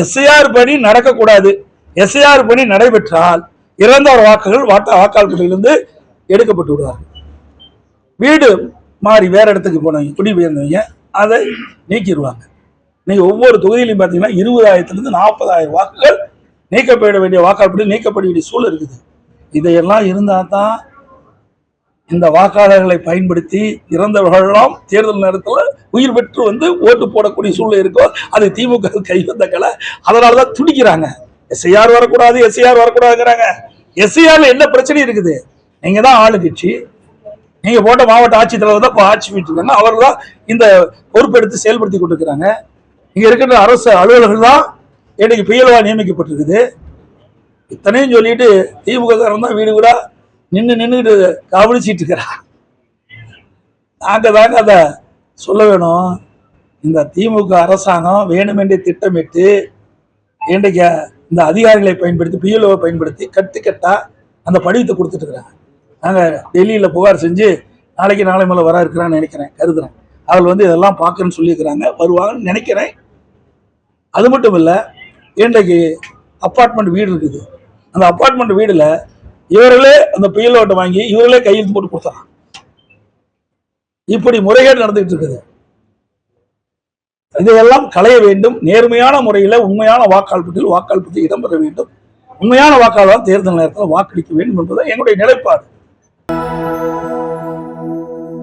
SIR பணி நடக்கக்கூடாது. SIR பணி நடைபெற்றால் இறந்தவர் வாக்குகள் வாட்ட வாக்காளர்களிலிருந்து எடுக்கப்பட்டு விடுவார்கள். வீடு மாறி வேற இடத்துக்கு போனவங்க குடிபெயர்ந்தவங்க அதை நீக்கிடுவாங்க. நீங்க ஒவ்வொரு தொகுதியிலையும் பார்த்தீங்கன்னா இருபதாயிரத்துலேருந்து நாற்பதாயிரம் வாக்குகள் நீக்கப்பட வேண்டிய வாக்காளர்கள் நீக்கப்பட வேண்டிய சூழல் இருக்குது. இதையெல்லாம் இருந்தால் தான் இந்த வாக்காளர்களை பயன்படுத்தி இறந்தவர்களெல்லாம் தேர்தல் நேரத்தில் உயிர் பெற்று வந்து ஓட்டு போடக்கூடிய சூழ்நிலை இருக்கோ அது திமுக கைவந்த கலை. அதனால தான் துடிக்கிறாங்க. எஸ்ஐஆர் வரக்கூடாது எஸ்ஐஆர் வரக்கூடாதுங்கிறாங்க. எஸ்ஐஆர்ல என்ன பிரச்சனை இருக்குது? நீங்க தான் ஆளு கட்சி. நீங்க போட்ட மாவட்ட ஆட்சித்தலைவர் தான் இப்போ ஆட்சி இருக்காங்க. அவர் தான் இந்த பொறுப்பெடுத்து செயல்படுத்தி கொண்டிருக்கிறாங்க. இங்க இருக்கிற அரசு அலுவலர்கள் தான் இன்னைக்கு புயல்வா நியமிக்கப்பட்டிருக்குது. இத்தனையும் சொல்லிட்டு திமுக காரன் தான் வீடு வீடா நின்று நின்றுட்டு கவனிச்சிட்டு இருக்கிறா. நாங்கள் தாங்க அதை சொல்ல வேணும். இந்த திமுக அரசாங்கம் வேணுமென்றே திட்டமிட்டு இன்றைக்கு இந்த அதிகாரிகளை பயன்படுத்தி பிஎல்ஓவை பயன்படுத்தி கட்டு கட்டா அந்த படிவத்தை கொடுத்துட்டு இருக்கிறாங்க. நாங்கள் டெல்லியில் புகார் செஞ்சு நாளைக்கு நாளை மேலே வர இருக்கிறான்னு நினைக்கிறேன் கருதுறேன். அவள் வந்து இதெல்லாம் பார்க்கணும்னு சொல்லியிருக்கிறாங்க வருவாங்கன்னு நினைக்கிறேன். அது மட்டும் இல்லை இன்றைக்கு அப்பார்ட்மெண்ட் வீடு இருக்குது. அந்த அப்பார்ட்மெண்ட் வீடில் இவர்களே அந்த புயல் ஓட்டம் வாங்கி இவர்களே கையெழுத்து போட்டு கொடுத்தாங்க இப்படி முறைகேடு நடந்துகிட்டு இருக்குது. இதையெல்லாம் களைய வேண்டும். நேர்மையான முறையில் உண்மையான வாக்காளர் பட்டியல் வாக்காளர் பட்டியல் இடம்பெற வேண்டும். உண்மையான வாக்காளர் தேர்தல் நேரத்தில் வாக்களிக்க வேண்டும் என்பது எங்களுடைய நிலைப்பாடு.